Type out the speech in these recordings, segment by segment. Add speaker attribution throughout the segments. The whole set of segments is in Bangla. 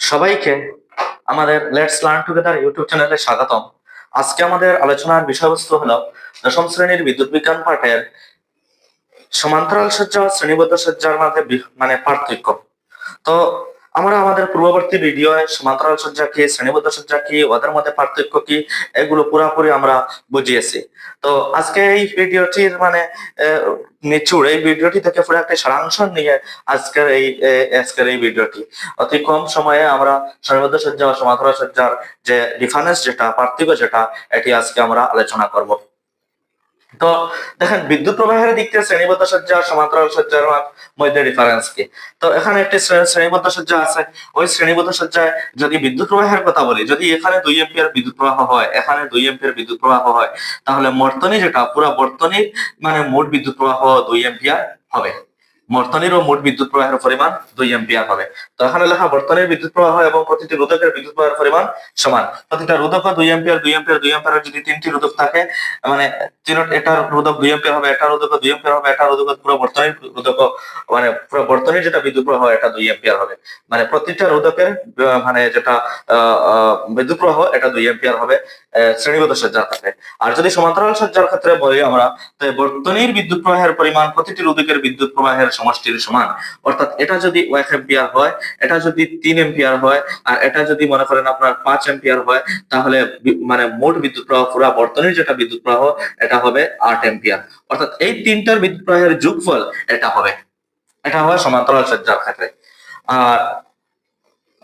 Speaker 1: সবাইকে আমাদের লেটস লার্ন টুগেদার ইউটিউব চ্যানেলে স্বাগতম। আজকে আমাদের আলোচনার বিষয়বস্তু হলো দশম শ্রেণির বিদ্যুৎ বিজ্ঞান পাঠের সমান্তরাল সজ্জা শ্রেণীবদ্ধ সজ্জার মধ্যে মানে পার্থক্য। তো আমরা আমাদের পূর্ববর্তী ভিডিওয়ে সমান্তরাল সজ্জা কি, শ্রেণীবদ্ধ সজ্জা কি, ওদের মধ্যে পার্থক্য কি, এগুলো পুরোপুরি আমরা বুঝিয়েছি। তো আজকে এই ভিডিওটির মানে নিচুড় এই ভিডিওটি থেকে পুরো একটা সারাংশ নিয়ে আজকের এই আজকের এই ভিডিওটি অতি কম সময়ে আমরা শ্রেণীবদ্ধ সজ্জা ও সমান্তরাল সজ্জার যে ডিফারেন্স যেটা, পার্থক্য যেটা, এটি আজকে আমরা আলোচনা করব। তো দেখেন, বিদ্যুৎ প্রবাহের দিক থেকে শ্রেণীবদ্ধ সজ্জা সমান্তরাল সজ্জার মধ্যে ডিফারেন্স কি? তো এখানে একটি শ্রে- শ্রেণীবদ্ধ সজ্জা আছে। ওই শ্রেণীবদ্ধ সজ্জায় যদি বিদ্যুৎ প্রবাহের কথা বলি, যদি এখানে দুই এম্পিয়ার বিদ্যুৎ প্রবাহ হয়, এখানে দুই এম্পিয়ার বিদ্যুৎ প্রবাহ হয়, তাহলে বর্তনী যেটা, পুরো বর্তনীর মানে মোট বিদ্যুৎ প্রবাহ দুই এম্পিয়ার হবে। বর্তনীর ও মোট বিদ্যুৎ প্রবাহের পরিমাণ দুই এম্পিয়ার হবে। তো এখানে লেখা বর্তনীর বিদ্যুৎ প্রবাহ এবং প্রতিটি রোধকের বিদ্যুৎ প্রবাহের পরিমাণ সমান। প্রতিটা রোধক দুই এম্পিয়ার দুই এম্পিয়ার দুই এম্পিয়ার যদি তিনটি রোধক থাকে মানে এটা রোধক দুই এম্পিয়ার হবে, এটা রোধক দুই এম্পিয়ার হবে, এটা রোধক পুরো বর্তনীর রোধক মানে পুরো বর্তনীর যেটা বিদ্যুৎ প্রবাহ, এটা দুই এম্পিয়ার হবে। মানে প্রতিটা রোধকের মানে যেটা বিদ্যুৎ প্রবাহ, এটা দুই এম্পিয়ার হবে। শ্রেণীবদ্ধ সজ্জার ক্ষেত্রে আর যদি সমান্তরাল সজ্জার ক্ষেত্রে বলি আমরা তো বর্তনীর বিদ্যুৎ প্রবাহের পরিমাণ প্রতিটি রোধকের বিদ্যুৎ প্রবাহের সমষ্টির সমান। অর্থাৎ এটা যদি এক এম্পিয়ার হয়, এটা যদি তিন এম্পিয়ার হয়, আর এটা যদি মনে করেন আপনার পাঁচ এম্পিয়ার হয়, তাহলে মানে মোট বিদ্যুৎ প্রবাহ, পুরা বর্তনীর যেটা বিদ্যুৎ প্রবাহ, এটা হবে আট এম্পিয়ার অর্থাৎ এই তিনটার বিদ্যুৎ প্রবাহের যোগফল এটা হবে। এটা হয় সমান্তরাল সজ্জার ক্ষেত্রে। আর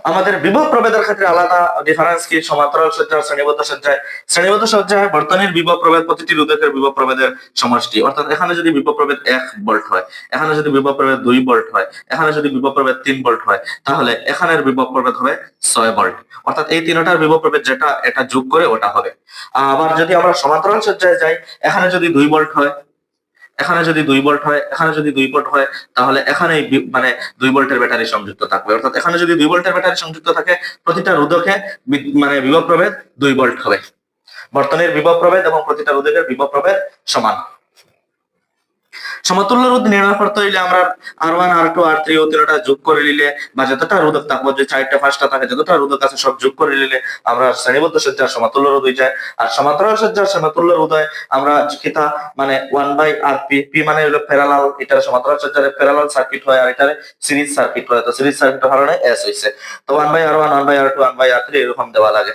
Speaker 1: আমাদের বিভব প্রভেদের ক্ষেত্রে আলাদা ডিফারেন্স কি? সমান্তরাল সজ্জা শ্রেণীবদ্ধ সজ্জায়। শ্রেণীবদ্ধ সজ্জায় বর্তনীর বিভব প্রভেদ, প্রতিটি রোধকের বিভব প্রভেদের সমষ্টি। অর্থাৎ এখানে যদি বিভব প্রভেদ এক ভোল্ট হয়, এখানে যদি বিভব প্রভেদ দুই ভোল্ট হয়, এখানে যদি বিভব প্রভেদ তিন ভোল্ট হয়, তাহলে এখানের বিভব প্রভেদ হবে ছয় ভোল্ট অর্থাৎ এই তিনটার বিভব প্রভেদ যেটা, এটা যোগ করে ওটা হবে। আবার যদি আমরা সমান্তরাল সজ্জায় যাই, এখানে যদি দুই ভোল্ট হয় এখানে যদি দুই ভোল্ট হয়, এখানে যদি দুই ভোল্ট হয়, তাহলে এখানে মানে দুই ভোল্টের ব্যাটারি সংযুক্ত থাকবে। অর্থাৎ এখানে যদি দুই ভোল্টের ব্যাটারি সংযুক্ত থাকে, প্রতিটা রোধকে মানে বিভব প্রভেদ দুই ভোল্ট হবে। বর্তনের বিভব প্রভেদ এবং প্রতিটা রোধকের বিভব প্রভেদ সমান। সমতুল্য রোধ নির্ণয় করতে হইলে আমরা R one R two R three ও তিনটা যোগ করে নিলে বা যতটা রোধক থাকব যে চারটা, পাঁচটা থাকে, যতটা রোধক আছে সব যোগ করে নিলে আমরা শ্রেণীবদ্ধ সজ্জার সমতুল্য রোধ হয়ে যায় আর সমান্তরাল সজ্জার সমতুল্য রোধ হয় আমরা কিতা মানে one by R P P মানে হলো প্যারালাল এটার সমান্তরাল সজ্জার প্যারালাল সার্কিট হয় আর এটার সিরিজ সার্কিট হয়। তো সিরিজ সার্কিট কারণে এস হইছে। তো one by R one one by R two one by R three এরকম দেওয়া লাগে।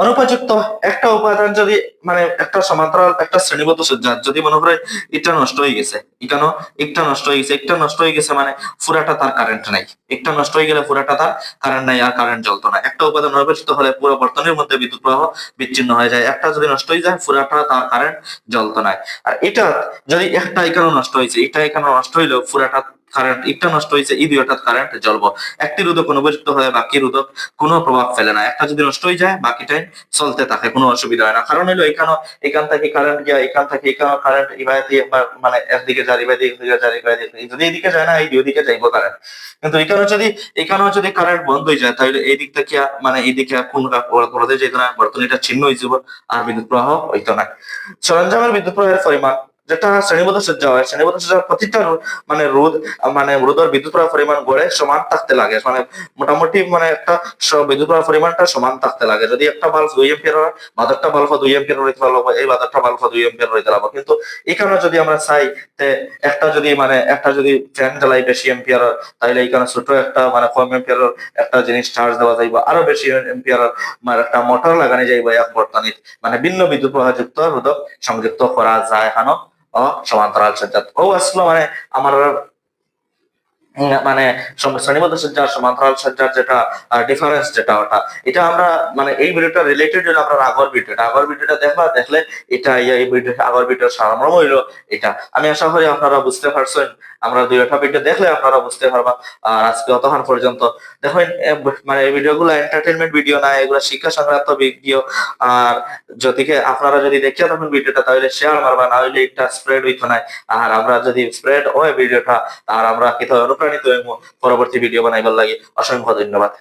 Speaker 1: অনুপযুক্ত একটা উপাদান যদি মানে একটা সমান্তরাল একটা শ্রেণীবদ্ধ সজ্জা, যদি মনে করে এটা নষ্ট হয়ে গেছে এখানে একটা নষ্ট হয়ে গেছে, একটা নষ্ট হয়ে গেছে মানে পুরাটা তার কারেন্ট নাই। একটা নষ্ট হয়ে গেলে পুরাটা তার কারেন্ট নাই আর কারেন্ট জ্বলতো না। একটা উপাদান অবশিষ্ট হলে পুরো বর্তনের মধ্যে বিদ্যুৎ প্রবাহ বিচ্ছিন্ন হয়ে যায়। একটা যদি নষ্ট হয়ে যায়, পুরাটা তার কারেন্ট জ্বলতো না। আর এটা যদি একটা এখানে নষ্ট হয়েছে এটা এখানে নষ্ট হইলেও পুরাটা কারেন্ট একটা নষ্ট হয়েছে, এই দুইটা কারেন্ট জ্বলবো। একটি রোধক অনুপযুক্ত হলে বাকি রোধক কোনো প্রভাব ফেলে না। একটা যদি নষ্ট হয়ে যায়, বাকিটাই চলতে থাকে, কোনো অসুবিধা হয় না। কারণ হলো এখানে এখান থেকে কারেন্ট গিয়া, এখান থেকে এখানে কারেন্ট এবার দিয়ে মানে একদিকে যায় এবার দিকে দিকে যায় এবার দিকে যদি এইদিকে যায় না, এই দুই দিকে যাইবো কারেন্ট কিন্তু এখানে যদি, এখানেও যদি কারেন্ট বন্ধ হয়ে যায়, তাহলে এই দিক থেকে মানে এই দিকে কোন কোনোতে যেত না। বর্তনীটা ছিন্ন হয়ে যাব, আর বিদ্যুৎ প্রবাহ হইতো না। সরঞ্জামের বিদ্যুৎ প্রবাহের পরিমাণ যেটা শ্রেণীবদ্ধ সজ্জা হয় শ্রেণীবদ্ধ সজ্জার প্রতিটা মানে রোধ মানে রোধের বিদ্যুৎ প্রবাহ পরিমাণ গড়ে সমান থাকতে লাগে। মানে মোটামুটি মানে একটা বিদ্যুৎ প্রবাহ পরিমাণটা সমান থাকতে লাগে। যদি একটা বাল্ব দুই এম্পিয়ার হয় বাদকটা বাল্ব দুই এম্পিয়ার হইতে পারল এই বাদকটা বাল্ব দুই এম্পিয়ার হইতে পারব কিন্তু এখানে যদি আমরা চাই তে একটা যদি মানে একটা যদি ফ্যান জ্বালাই বেশি এম্পিয়ার তাহলে এখানে ছোট একটা মানে কম এম্পিয়ার একটা জিনিস চার্জ দেওয়া যাইব। আরও বেশি এম্পিয়ার মানে একটা মোটর লাগানো যাইব এক বর্তনীত মানে ভিন্ন বিদ্যুৎ প্রবাহযুক্ত রোধক সংযুক্ত করা যায় ও সমান্তরাল সজ্জাত। ও, আসলো মানে আমার মানে শ্রেণীবদ্ধ সজ্জার সমান্তরাল সজ্জার যেটা ডিফারেন্স যেটা ওটা। এটা আমরা মানে এই ভিডিওটা রিলেটেড হলো আমরা আগর ভিডিওটা আগর ভিডিওটা দেখবা, দেখলে এটা, এই ভিডিও আগর ভিডিওর সারমর্ম হইল এটা। আমি আশা করি আপনারা বুঝতে পারছেন আমরা দুই একটা ভিডিও দেখলে আপনারা বুঝতে পারবা, আর আজকে অতক্ষণ পর্যন্ত। দেখেন মানে ভিডিওগুলো এন্টারটেনমেন্ট ভিডিও না, এগুলো শিক্ষা সংক্রান্ত ভিডিও আর যদিকে আপনারা যদি দেখিয়া তখন ভিডিওটা তাহলে শেয়ার মারবা, না হইলে এটা স্প্রেড হইতো না। আর আমরা যদি স্প্রেড হয় ভিডিওটা আর আমরা কি অনুপ্রাণিত হইব পরবর্তী ভিডিও বানাইবার লাগে। অসংখ্য ধন্যবাদ।